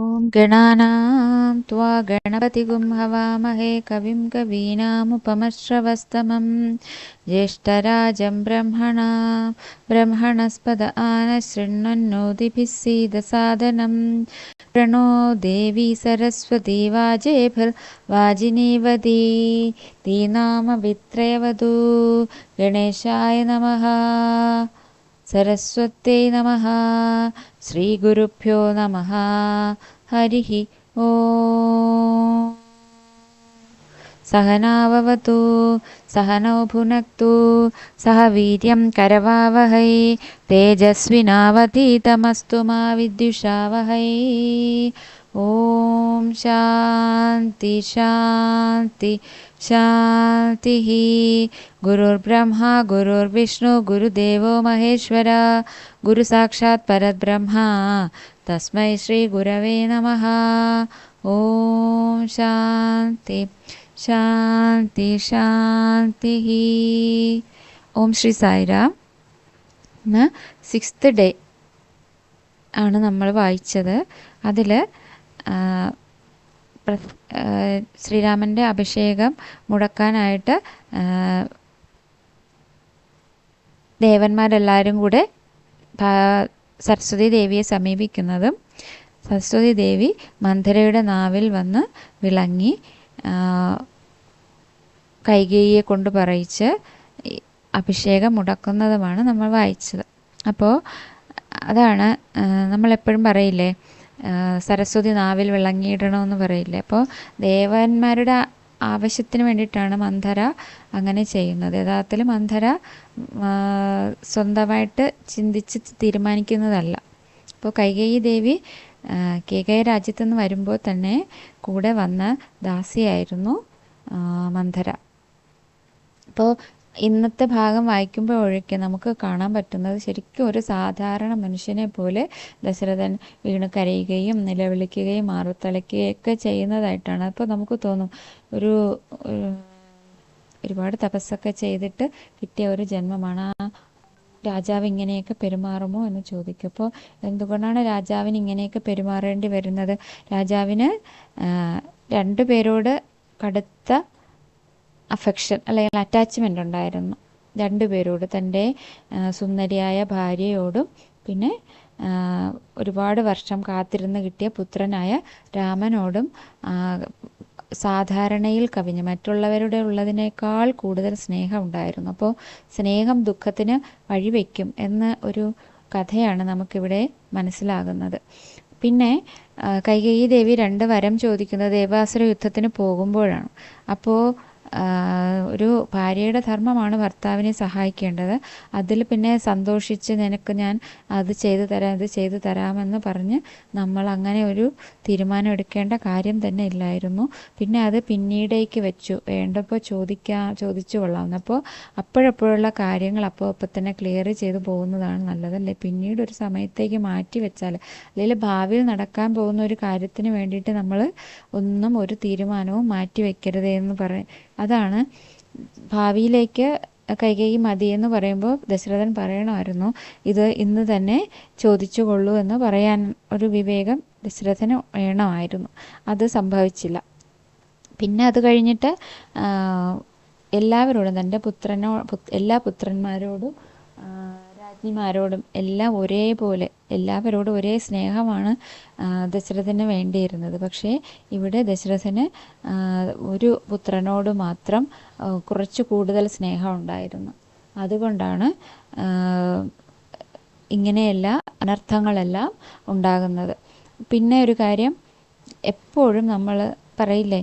ॐ गणानां त्वा गणपतिगुं हवामहे कविं कवीनामुपमश्रवस्तमं ज्येष्ठराजं ब्रह्मणा ब्रह्मणस्पद आनशृण्वन्नोतिभिः सीदसादनं प्रणो देवी सरस्वती वाजेभिर्वाजिनीवती दीनामवित्रयवधू गणेशाय नमः सरस्वत्यै नमः। श्रीगुरुभ्यो नमः। हरिः ॐ सहनाववतु सहनौ भुनक्तु सह वीर्यं करवावहै तेजस्विनावतीतमस्तु मा विद्युषावहै ഓം ശാന്തി ശാന്തി ശാന്തി ഗുരുർ ബ്രഹ്മാ ഗുരുർ വിഷ്ണു ഗുരുദേവോ മഹേശ്വര ഗുരു സാക്ഷാത് പരബ്രഹ്മ തസ്മൈ ശ്രീ ഗുരവേ നമ ഓം ശാന്തി ശാന്തി ശാന്തി ഓം ശ്രീ സായിരാം സിക്സ്ത് ഡേ ആണ് നമ്മൾ വായിച്ചത്. അതിൽ ശ്രീരാമന്റെ അഭിഷേകം മുടക്കാനായിട്ട് ദേവന്മാരെല്ലാവരും കൂടെ സരസ്വതി ദേവിയെ സമീപിക്കുന്നതും സരസ്വതി ദേവി മന്ധരയുടെ നാവിൽ വന്ന് വിളങ്ങി കൈകേയിയെ കൊണ്ട് പറയിച്ച് അഭിഷേകം മുടക്കുന്നതുമാണ് നമ്മൾ വായിച്ചത്. അപ്പോൾ അതാണ് നമ്മളെപ്പോഴും പറയില്ലേ സരസ്വതി നാവിൽ വിളങ്ങിയിടണമെന്ന് പറയില്ലേ. അപ്പോൾ ദേവന്മാരുടെ ആവശ്യത്തിന് വേണ്ടിയിട്ടാണ് മന്ധര അങ്ങനെ ചെയ്യുന്നത്. യഥാർത്ഥത്തിൽ മന്ധര സ്വന്തമായിട്ട് ചിന്തിച്ച് തീരുമാനിക്കുന്നതല്ല. അപ്പോൾ കൈകേയി ദേവി കേകയ രാജ്യത്തു നിന്ന് വരുമ്പോൾ തന്നെ കൂടെ വന്ന ദാസിയായിരുന്നു മന്ധര അപ്പോൾ ഇന്നത്തെ ഭാഗം വായിക്കുമ്പോഴൊക്കെ നമുക്ക് കാണാൻ പറ്റുന്നത് ശരിക്കും ഒരു സാധാരണ മനുഷ്യനെ പോലെ ദശരഥൻ വീണ് കരയുകയും നിലവിളിക്കുകയും മാറുത്തലയ്ക്കുകയും ഒക്കെ ചെയ്യുന്നതായിട്ടാണ്. അപ്പോൾ നമുക്ക് തോന്നും ഒരു ഒരുപാട് തപസ്സൊക്കെ ചെയ്തിട്ട് കിട്ടിയ ഒരു ജന്മമാണ്. ആ രാജാവ് ഇങ്ങനെയൊക്കെ പെരുമാറുമോ എന്ന് ചോദിക്കും. അപ്പോൾ എന്തുകൊണ്ടാണ് രാജാവിന് ഇങ്ങനെയൊക്കെ പെരുമാറേണ്ടി വരുന്നത്? രാജാവിന് രണ്ടു പേരോട് കടുത്ത അഫെക്ഷൻ അല്ലെങ്കിൽ അറ്റാച്ച്മെന്റ് ഉണ്ടായിരുന്നു. രണ്ടുപേരോട് തന്റെ സുന്ദരിയായ ഭാര്യയോടും പിന്നെ ഒരുപാട് വർഷം കാത്തിരുന്ന് കിട്ടിയ പുത്രനായ രാമനോടും സാധാരണയിൽ കവിഞ്ഞ് മറ്റുള്ളവരുടെ ഉള്ളതിനേക്കാൾ കൂടുതൽ സ്നേഹം ഉണ്ടായിരുന്നു. അപ്പോൾ സ്നേഹം ദുഃഖത്തിന് വഴിവെക്കും എന്ന ഒരു കഥയാണ് നമുക്കിവിടെ മനസ്സിലാകുന്നത്. പിന്നെ കൈകേയി ദേവി രണ്ട് വരം ചോദിക്കുന്നത് ദേവാസുര യുദ്ധത്തിന് പോകുമ്പോഴാണ്. അപ്പോൾ ഒരു ഭാര്യയുടെ ധർമ്മമാണ് ഭർത്താവിനെ സഹായിക്കേണ്ടത്. അതിൽ പിന്നെ സന്തോഷിച്ച് നിനക്ക് ഞാൻ അത് ചെയ്തു തരാം ഇത് ചെയ്തു തരാമെന്ന് പറഞ്ഞ് നമ്മൾ അങ്ങനെ ഒരു തീരുമാനം എടുക്കേണ്ട കാര്യം തന്നെ ഇല്ലായിരുന്നു. പിന്നെ അത് പിന്നീടേക്ക് വെച്ചു. വേണ്ടപ്പോൾ ചോദിക്കാ ചോദിച്ചു കൊള്ളാം അപ്പോൾ അപ്പോഴപ്പോഴുള്ള കാര്യങ്ങൾ അപ്പോൾ അപ്പോൾ തന്നെ ക്ലിയർ ചെയ്തു പോകുന്നതാണ് നല്ലതല്ലേ പിന്നീട് ഒരു സമയത്തേക്ക് മാറ്റി വെച്ചാൽ അല്ലെങ്കിൽ ഭാവിയിൽ നടക്കാൻ പോകുന്ന ഒരു കാര്യത്തിന് വേണ്ടിയിട്ട് നമ്മൾ ഒന്നും ഒരു തീരുമാനവും മാറ്റി വെക്കരുതേ എന്ന് പറയും അതാണ്. ഭാവിയിലേക്ക് കൈകൈ മതി എന്ന് പറയുമ്പോൾ ദശരഥൻ പറയണമായിരുന്നു ഇത് ഇന്ന് തന്നെ ചോദിച്ചു കൊള്ളൂ എന്ന് പറയാൻ ഒരു വിവേകം ദശരഥന് വേണമായിരുന്നു. അത് സംഭവിച്ചില്ല. പിന്നെ അത് കഴിഞ്ഞിട്ട് എല്ലാവരോടും തന്റെ പുത്രനോ എല്ലാ പുത്രന്മാരോടും രാജ്ഞിമാരോടും എല്ലാം ഒരേപോലെ എല്ലാവരോടും ഒരേ സ്നേഹമാണ് ദശരഥന് വേണ്ടിയിരുന്നത്. പക്ഷേ ഇവിടെ ദശരഥന് ഒരു പുത്രനോട് മാത്രം കുറച്ച് കൂടുതൽ സ്നേഹം ഉണ്ടായിരുന്നു. അതുകൊണ്ടാണ് ഇങ്ങനെയല്ല അനർത്ഥങ്ങളെല്ലാം ഉണ്ടാകുന്നത്. പിന്നെ ഒരു കാര്യം എപ്പോഴും നമ്മൾ പറയില്ലേ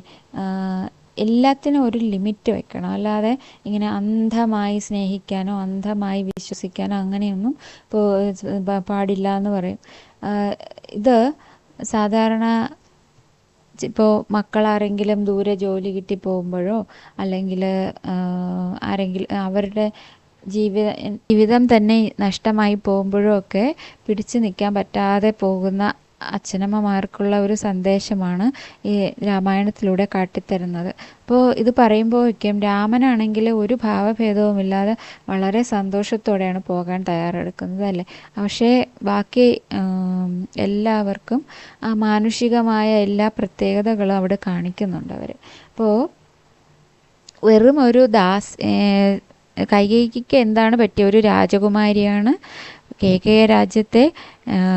എല്ലാത്തിനും ഒരു ലിമിറ്റ് വെക്കണം. അല്ലാതെ ഇങ്ങനെ അന്ധമായി സ്നേഹിക്കാനോ അന്ധമായി വിശ്വസിക്കാനോ അങ്ങനെയൊന്നും പാടില്ല എന്ന് പറയും. ഇത് സാധാരണ ഇപ്പോൾ മക്കളാരെങ്കിലും ദൂരെ ജോലി കിട്ടി പോകുമ്പോഴോ അല്ലെങ്കിൽ ആരെങ്കിലും അവരുടെ ജീവിത ജീവിതം തന്നെ നഷ്ടമായി പോകുമ്പോഴും ഒക്കെ പിടിച്ചു നിൽക്കാൻ പറ്റാതെ പോകുന്ന അച്ഛനമ്മമാർക്കുള്ള ഒരു സന്ദേശമാണ് ഈ രാമായണത്തിലൂടെ കാട്ടിത്തരുന്നത്. അപ്പോൾ ഇത് പറയുമ്പോഴേക്കും രാമനാണെങ്കിൽ ഒരു ഭാവഭേദവുമില്ലാതെ വളരെ സന്തോഷത്തോടെയാണ് പോകാൻ തയ്യാറെടുക്കുന്നത് അല്ലേ പക്ഷേ ബാക്കി എല്ലാവർക്കും ആ മാനുഷികമായ എല്ലാ പ്രത്യേകതകളും അവിടെ കാണിക്കുന്നുണ്ട് അവർ അപ്പോൾ വെറും ഒരു ദാസ് കൈകൈക്ക് എന്താണ് പറ്റിയ? ഒരു രാജകുമാരിയാണ് കേകയ രാജ്യത്തെ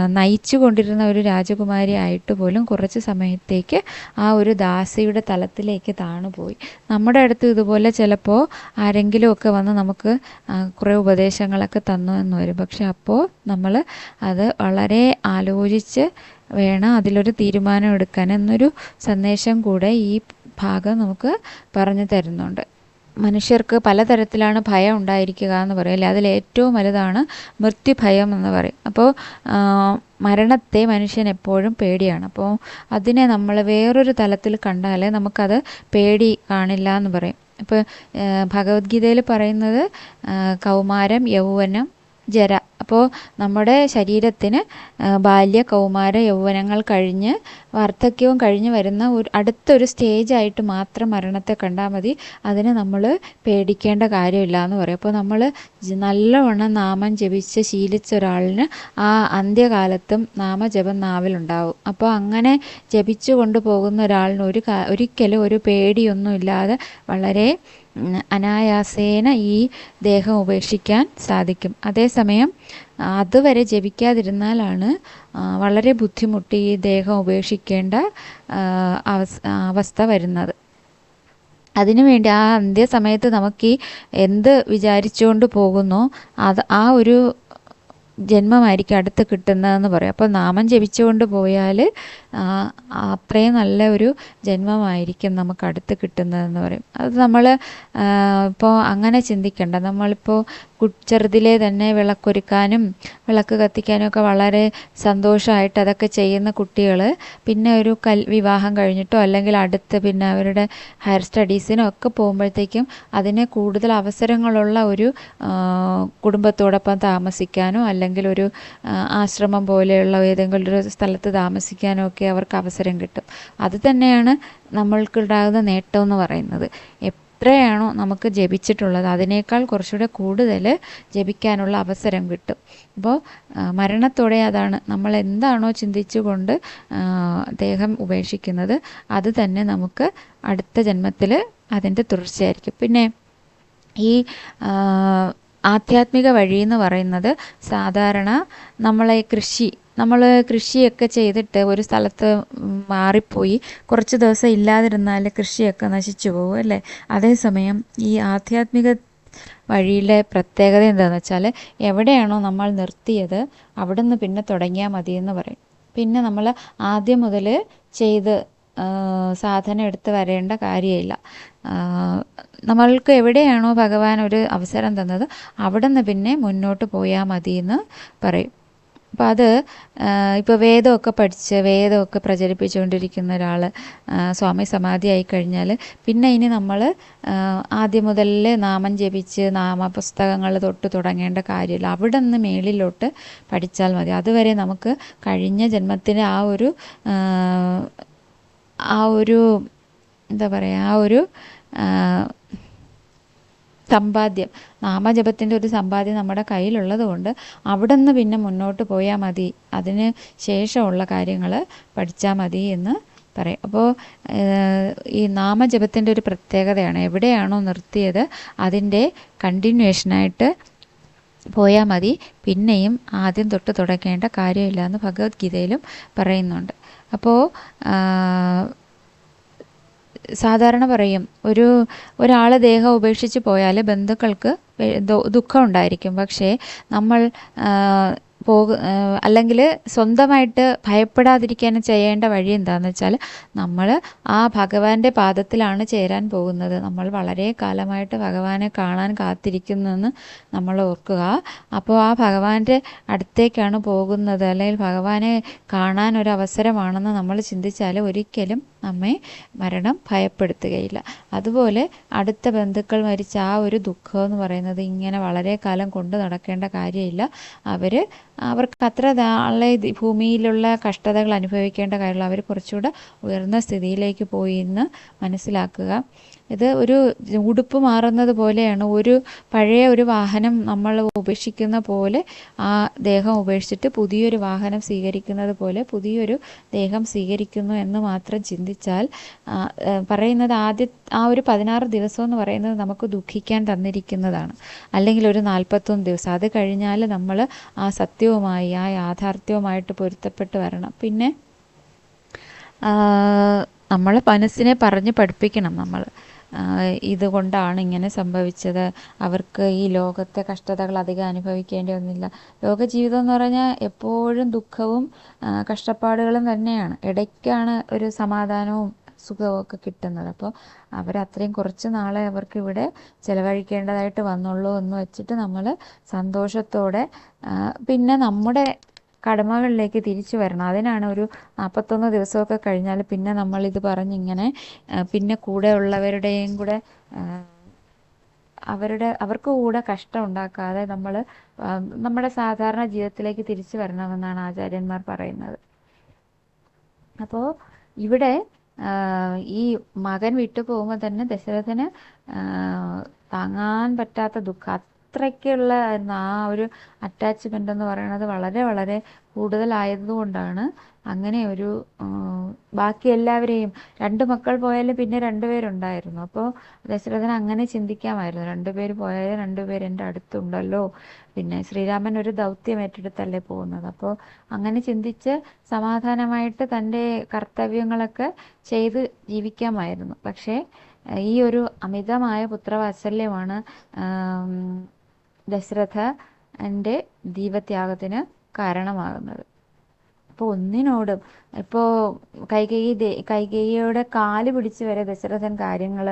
നയിച്ചു കൊണ്ടിരുന്ന ഒരു രാജകുമാരി ആയിട്ട് പോലും കുറച്ച് സമയത്തേക്ക് ആ ഒരു ദാസിയുടെ തലത്തിലേക്ക് താണുപോയി നമ്മുടെ അടുത്ത് ഇതുപോലെ ചിലപ്പോൾ ആരെങ്കിലുമൊക്കെ വന്ന് നമുക്ക് കുറേ ഉപദേശങ്ങളൊക്കെ തന്നു എന്ന് വരും. പക്ഷെ അപ്പോൾ നമ്മൾ അത് വളരെ ആലോചിച്ച് വേണം അതിലൊരു തീരുമാനം എടുക്കാൻ എന്നൊരു സന്ദേശം കൂടെ ഈ ഭാഗം നമുക്ക് പറഞ്ഞു തരുന്നുണ്ട്. മനുഷ്യർക്ക് പലതരത്തിലാണ് ഭയം ഉണ്ടായിരിക്കുക എന്ന് പറയില്ലേ അതിൽ ഏറ്റവും വലുതാണ് മൃത്യുഭയം എന്ന് പറയും. അപ്പോൾ മരണത്തെ മനുഷ്യൻ എപ്പോഴും പേടിയാണ്. അപ്പോൾ അതിനെ നമ്മൾ വേറൊരു തലത്തിൽ കണ്ടാൽ നമുക്കത് പേടി കാണില്ല എന്ന് പറയും. അപ്പോൾ ഭഗവത്ഗീതയിൽ പറയുന്നത് കൗമാരം യൗവനം ജര അപ്പോൾ നമ്മുടെ ശരീരത്തിന് ബാല്യ കൗമാര യൗവനങ്ങൾ കഴിഞ്ഞ് വാർദ്ധക്യവും കഴിഞ്ഞ് വരുന്ന ഒരു അടുത്തൊരു സ്റ്റേജായിട്ട് മാത്രം മരണത്തെ കണ്ടാൽ മതി. അതിന് നമ്മൾ പേടിക്കേണ്ട കാര്യമില്ല എന്ന് പറയും. അപ്പോൾ നമ്മൾ നല്ലവണ്ണം നാമം ജപിച്ച് ശീലിച്ച ഒരാളിന് ആ അന്ത്യകാലത്തും നാമജപം നാവിലുണ്ടാവും. അപ്പോൾ അങ്ങനെ ജപിച്ചു കൊണ്ടുപോകുന്ന ഒരാളിന് ഒരു ഒരിക്കലും ഒരു പേടിയൊന്നുമില്ലാതെ വളരെ അനായാസേന ഈ ദേഹം ഉപേക്ഷിക്കാൻ സാധിക്കും. അതേസമയം അതുവരെ ജപിക്കാതിരുന്നാലാണ് വളരെ ബുദ്ധിമുട്ടി ഈ ദേഹം ഉപേക്ഷിക്കേണ്ട അവസ്ഥ വരുന്നത്. അതിനുവേണ്ടി ആ അന്ത്യസമയത്ത് നമുക്ക് ഈ എന്ത് വിചാരിച്ചുകൊണ്ട് പോകുന്നോ അത് ആ ഒരു ജന്മമായിരിക്കും അടുത്ത് കിട്ടുന്നതെന്ന് പറയും. അപ്പോൾ നാമം ജപിച്ചുകൊണ്ട് പോയാൽ അത്രയും നല്ല ഒരു ജന്മമായിരിക്കും നമുക്ക് അടുത്ത് കിട്ടുന്നതെന്ന് പറയും. അത് നമ്മൾ ഇപ്പോൾ അങ്ങനെ ചിന്തിക്കേണ്ട. നമ്മളിപ്പോൾ ചെറുതിലേ തന്നെ വിളക്കൊരുക്കാനും വിളക്ക് കത്തിക്കാനും ഒക്കെ വളരെ സന്തോഷമായിട്ട് അതൊക്കെ ചെയ്യുന്ന കുട്ടികൾ പിന്നെ ഒരു കൽ വിവാഹം കഴിഞ്ഞിട്ടോ അല്ലെങ്കിൽ അടുത്ത് പിന്നെ അവരുടെ ഹയർ സ്റ്റഡീസിനോ ഒക്കെ പോകുമ്പോഴത്തേക്കും അതിന് കൂടുതൽ അവസരങ്ങളുള്ള ഒരു കുടുംബത്തോടൊപ്പം താമസിക്കാനോ അല്ലെങ്കിൽ ഒരു ആശ്രമം പോലെയുള്ള ഏതെങ്കിലും ഒരു സ്ഥലത്ത് താമസിക്കാനോ ഒക്കെ അവർക്ക് അവസരം കിട്ടും. അത് തന്നെയാണ് നമ്മൾക്കുണ്ടാകുന്ന നേട്ടം എന്ന് പറയുന്നത്. എത്രയാണോ നമുക്ക് ജപിച്ചിട്ടുള്ളത് അതിനേക്കാൾ കുറച്ചുകൂടെ കൂടുതൽ ജപിക്കാനുള്ള അവസരം കിട്ടും. അപ്പോൾ മരണത്തോടെ അതാണ് നമ്മൾ എന്താണോ ചിന്തിച്ചുകൊണ്ട് ദേഹം ഉപേക്ഷിക്കുന്നത് അത് തന്നെ നമുക്ക് അടുത്ത ജന്മത്തിൽ അതിന്റെ തുടർച്ചയായിരിക്കും. പിന്നെ ഈ ആധ്യാത്മിക എന്ന് പറയുന്നത് സാധാരണ നമ്മളെ കൃഷി നമ്മൾ കൃഷിയൊക്കെ ചെയ്തിട്ട് ഒരു സ്ഥലത്ത് മാറിപ്പോയി കുറച്ച് ദിവസം ഇല്ലാതിരുന്നാൽ കൃഷിയൊക്കെ നശിച്ചു പോകും അല്ലേ? അതേസമയം ഈ ആധ്യാത്മിക വഴിയിലെ പ്രത്യേകത എന്താണെന്ന് വെച്ചാൽ എവിടെയാണോ നമ്മൾ നിർത്തിയത് അവിടെ നിന്ന് പിന്നെ തുടങ്ങിയാൽ മതിയെന്ന് പറയും. പിന്നെ നമ്മൾ ആദ്യം മുതൽ ചെയ്ത് സാധന എടുത്ത് വരേണ്ട കാര്യമില്ല. നമ്മൾക്ക് എവിടെയാണോ ഭഗവാൻ ഒരു അവസരം തന്നത് അവിടെ നിന്ന് പിന്നെ മുന്നോട്ട് പോയാൽ മതി എന്ന് പറയും. അപ്പം അത് ഇപ്പോൾ വേദമൊക്കെ പഠിച്ച് വേദമൊക്കെ പ്രചരിപ്പിച്ചുകൊണ്ടിരിക്കുന്ന ഒരാൾ സ്വാമി സമാധിയായി കഴിഞ്ഞാൽ പിന്നെ ഇനി നമ്മൾ ആദ്യം മുതൽ നാമം ജപിച്ച് നാമപുസ്തകങ്ങൾ തൊട്ട് തുടങ്ങേണ്ട കാര്യമില്ല. അവിടെ നിന്ന് മേളിലോട്ട് പഠിച്ചാൽ മതി. അതുവരെ നമുക്ക് കഴിഞ്ഞ ജന്മത്തിന് ആ ഒരു ആ ഒരു എന്താ പറയുക ആ ഒരു സമ്പാദ്യം നാമജപത്തിന്റെ ഒരു സമ്പാദ്യം നമ്മുടെ കയ്യിലുള്ളത് കൊണ്ട് അവിടെ നിന്ന് പിന്നെ മുന്നോട്ട് പോയാൽ മതി. അതിന് ശേഷമുള്ള കാര്യങ്ങൾ പഠിച്ചാൽ മതി എന്ന് പറയും. അപ്പോൾ ഈ നാമജപത്തിന്റെ ഒരു പ്രത്യേകതയാണ് എവിടെയാണോ നിർത്തിയത് അതിന്റെ കണ്ടിന്യൂഷനായിട്ട് പോയാൽ മതി. പിന്നെയും ആദ്യം തൊട്ട് തുടക്കേണ്ട കാര്യമില്ല എന്ന് ഭഗവത്ഗീതയിലും പറയുന്നുണ്ട്. അപ്പോൾ സാധാരണ പറയും ഒരു ഒരാൾ ദേഹം ഉപേക്ഷിച്ച് പോയാൽ ബന്ധുക്കൾക്ക് ദുഃഖം ഉണ്ടായിരിക്കും. പക്ഷേ നമ്മൾ പോക അല്ലെങ്കിൽ സ്വന്തമായിട്ട് ഭയപ്പെടാതിരിക്കാൻ ചെയ്യേണ്ട വഴി എന്താണെന്ന് വെച്ചാൽ നമ്മൾ ആ ഭഗവാന്റെ പാദത്തിലാണ് ചേരാൻ പോകുന്നത്. നമ്മൾ വളരെ കാലമായിട്ട് ഭഗവാനെ കാണാൻ കാത്തിരിക്കുന്നെന്ന് നമ്മൾ ഓർക്കുക. അപ്പോൾ ആ ഭഗവാന്റെ അടുത്തേക്കാണ് പോകുന്നത്. അല്ലെങ്കിൽ ഭഗവാനെ കാണാൻ ഒരു അവസരമാണെന്ന് നമ്മൾ ചിന്തിച്ചാൽ ഒരിക്കലും നമ്മെ മരണം ഭയപ്പെടുത്തുകയില്ല. അതുപോലെ അടുത്ത ബന്ധുക്കൾ മരിച്ച ആ ഒരു ദുഃഖം എന്ന് പറയുന്നത് ഇങ്ങനെ വളരെ കാലം കൊണ്ട് നടക്കേണ്ട കാര്യമില്ല. അവർ അവർക്ക് അത്ര നാളെ ഭൂമിയിലുള്ള കഷ്ടതകൾ അനുഭവിക്കേണ്ട കാര്യമുള്ളൂ അവർ കുറച്ചുകൂടെ ഉയർന്ന സ്ഥിതിയിലേക്ക് പോയി എന്ന് മനസ്സിലാക്കുക. ഇത് ഒരു ഉടുപ്പ് മാറുന്നത് പോലെയാണ്. ഒരു പഴയ ഒരു വാഹനം നമ്മൾ ഉപേക്ഷിക്കുന്ന പോലെ ആ ദേഹം ഉപേക്ഷിച്ചിട്ട് പുതിയൊരു വാഹനം സ്വീകരിക്കുന്നത് പോലെ പുതിയൊരു ദേഹം സ്വീകരിക്കുന്നു എന്ന് മാത്രം ചിന്തിച്ചാൽ പറയുന്നത് ആദ്യ ആ ഒരു പതിനാറ് ദിവസം എന്ന് പറയുന്നത് നമുക്ക് ദുഃഖിക്കാൻ തന്നിരിക്കുന്നതാണ്. അല്ലെങ്കിൽ ഒരു നാൽപ്പത്തൊന്ന് ദിവസം. അത് കഴിഞ്ഞാൽ നമ്മൾ ആ സത്യവുമായി ആ യാഥാർത്ഥ്യവുമായിട്ട് പൊരുത്തപ്പെട്ട് വരണം. പിന്നെ നമ്മൾ മനസ്സിനെ പറഞ്ഞ് പഠിപ്പിക്കണം നമ്മൾ. ഇതുകൊണ്ടാണ് ഇങ്ങനെ സംഭവിച്ചത്. അവർക്ക് ഈ ലോകത്തെ കഷ്ടതകൾ അധികം അനുഭവിക്കേണ്ടി വന്നില്ല. ലോക ജീവിതം എന്ന് പറഞ്ഞാൽ എപ്പോഴും ദുഃഖവും കഷ്ടപ്പാടുകളും തന്നെയാണ്. ഇടയ്ക്കാണ് ഒരു സമാധാനവും സുഖവും ഒക്കെ കിട്ടുന്നത്. അപ്പോൾ അവർ അവരത്രയും കുറച്ച് നാളെ അവർക്ക് ഇവിടെ ചിലവഴിക്കേണ്ടതായിട്ട് വന്നുള്ളൂ എന്ന് വെച്ചിട്ട് നമ്മൾ സന്തോഷത്തോടെ പിന്നെ നമ്മുടെ കടമകളിലേക്ക് തിരിച്ചു വരണം. അതിനാണ് ഒരു നാൽപ്പത്തൊന്ന് ദിവസമൊക്കെ കഴിഞ്ഞാൽ പിന്നെ നമ്മൾ നമ്മളിത് പറഞ്ഞിങ്ങനെ പിന്നെ കൂടെ ഉള്ളവരുടെയും കൂടെ അവരുടെ അവർക്ക് കൂടെ കഷ്ടം ഉണ്ടാക്കാതെ നമ്മൾ നമ്മുടെ സാധാരണ ജീവിതത്തിലേക്ക് തിരിച്ചു വരണമെന്നാണ് ആചാര്യന്മാർ പറയുന്നത്. അപ്പോൾ ഇവിടെ ഈ മകൻ വിട്ടു പോകുമ്പോൾ തന്നെ ദശരഥന് താങ്ങാൻ പറ്റാത്ത ദുഃഖം അത്രയ്ക്കുള്ള ആ ഒരു അറ്റാച്ച്മെന്റ് എന്ന് പറയുന്നത് വളരെ വളരെ കൂടുതലായതുകൊണ്ടാണ് അങ്ങനെ ഒരു ബാക്കി എല്ലാവരെയും രണ്ട് മക്കൾ പോയാലും പിന്നെ രണ്ടുപേരുണ്ടായിരുന്നു അപ്പോൾ ദശരഥന് അങ്ങനെ ചിന്തിക്കാമായിരുന്നു. രണ്ടുപേര് പോയാലും രണ്ടുപേര് എന്റെ അടുത്തുണ്ടല്ലോ. പിന്നെ ശ്രീരാമൻ ഒരു ദൗത്യം ഏറ്റെടുത്തല്ലേ പോകുന്നത്. അപ്പോൾ അങ്ങനെ ചിന്തിച്ച് സമാധാനമായിട്ട് തന്റെ കർത്തവ്യങ്ങളൊക്കെ ചെയ്ത് ജീവിക്കാമായിരുന്നു. പക്ഷേ ഈ ഒരു അമിതമായ പുത്രവാത്സല്യമാണ് ആം, ദശരഥ എന്റെ ദീപത്യാഗത്തിന് കാരണമാകുന്നത്. അപ്പോൾ ഒന്നിനോടും ഇപ്പോൾ കൈകേയി കൈകേയിയുടെ കാൽ പിടിച്ച് വരെ ദശരഥൻ കാര്യങ്ങൾ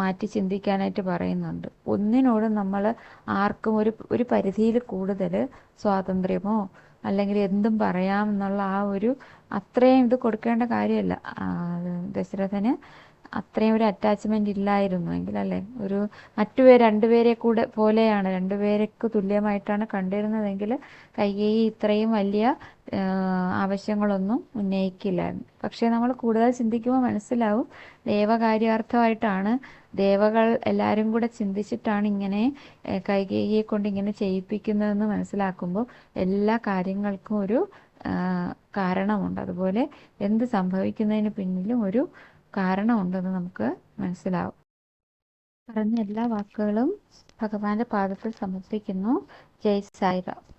മാറ്റി ചിന്തിക്കാനായിട്ട് പറയുന്നുണ്ട്. ഒന്നിനോടും നമ്മൾ ആർക്കും ഒരു ഒരു പരിധിയിൽ കൂടുതൽ സ്വാതന്ത്ര്യമോ അല്ലെങ്കിൽ എന്തും പറയാം എന്നുള്ള ആ ഒരു അത്രയും ഇത് കൊടുക്കേണ്ട കാര്യമല്ല. ദശരഥന് അത്രയും ഒരു അറ്റാച്ച്മെന്റ് ഇല്ലായിരുന്നു എങ്കിൽ അല്ലേ ഒരു മറ്റുപേർ രണ്ടുപേരെ കൂടെ പോലെയാണ് രണ്ടുപേർക്ക് തുല്യമായിട്ടാണ് കണ്ടിരുന്നതെങ്കിൽ കൈകേയി ഇത്രയും വലിയ ആവശ്യങ്ങളൊന്നും ഉന്നയിക്കില്ലായിരുന്നു. പക്ഷേ നമ്മൾ കൂടുതൽ ചിന്തിക്കുമ്പോൾ മനസ്സിലാവും ദേവകാര്യാർത്ഥമായിട്ടാണ് ദേവകൾ എല്ലാവരും കൂടെ ചിന്തിച്ചിട്ടാണ് ഇങ്ങനെ കൈകേയിയെ കൊണ്ട് ഇങ്ങനെ ചെയ്യിപ്പിക്കുന്നതെന്ന് മനസ്സിലാക്കുമ്പോൾ എല്ലാ കാര്യങ്ങൾക്കും ഒരു കാരണമുണ്ട്. അതുപോലെ എന്ത് സംഭവിക്കുന്നതിന് പിന്നിലും ഒരു കാരണമുണ്ടെന്ന് നമുക്ക് മനസ്സിലാവും. പറഞ്ഞ എല്ലാ വാക്കുകളും ഭഗവാന്റെ പാദത്തിൽ സമർപ്പിക്കുന്നു. ജയ് സായിറാം.